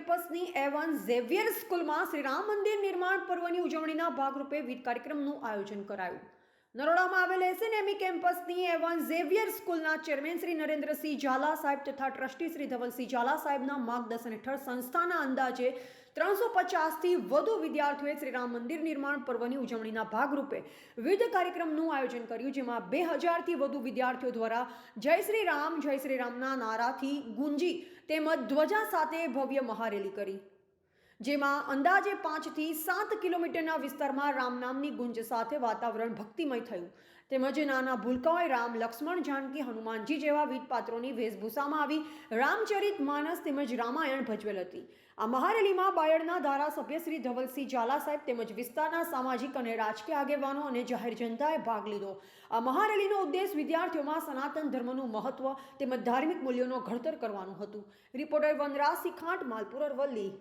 કેમ્પસની Avon Xavier સ્કૂલમાં શ્રી રામ મંદિર નિર્માણ પર્વની ઉજવણીના ભાગરૂપે વિવિધ કાર્યક્રમનું આયોજન કરાયું. નરોડામાં આવેલ એસએનએમઈ કેમ્પસની એવન ઝેવિયર સ્કૂલના ચેરમેન શ્રી નરેન્દ્રસિંહ ઝાલા સાહેબ તથા ટ્રસ્ટી શ્રી ધવલસિંહ ઝાલા સાહેબના માર્ગદર્શન હેઠળ સંસ્થાના અંદાજે ત્રણસો પચાસથી વધુ વિદ્યાર્થીઓએ શ્રી રામ મંદિર નિર્માણ પર્વની ઉજવણીના ભાગરૂપે વિવિધ કાર્યક્રમનું આયોજન કર્યું, જેમાં બે હજારથી વધુ વિદ્યાર્થીઓ દ્વારા જય શ્રી રામ, જય શ્રી રામના નારાથી ગુંજી તેમજ ધ્વજા સાથે ભવ્ય મહારેલી કરી. જેમાં અંદાજે પાંચથી સાત કિલોમીટરના વિસ્તારમાં રામ નામની ગુંજ સાથે વાતાવરણ ભક્તિમય થયું. તેમજ નાના ભૂલકાઓએ રામ લક્ષ્મણ જાનકી હનુમાનજી જેવા વીર પાત્રોની વેશભૂષામાં આવી રામચરિત માનસ તેમજ રામાયણ ભજવેલ હતી. આ મહારેલીમાં બાયડના ધારાસભ્ય શ્રી ધવલસિંહ ઝાલા સાહેબ તેમજ વિસ્તારના સામાજિક અને રાજકીય આગેવાનો અને જાહેર જનતાએ ભાગ લીધો. આ મહારેલીનો ઉદ્દેશ વિદ્યાર્થીઓમાં સનાતન ધર્મનું મહત્વ તેમજ ધાર્મિક મૂલ્યોનો ઘડતર કરવાનું હતું. રિપોર્ટર વનરાજ સિખાંટ માલપુર અરવલ્લી.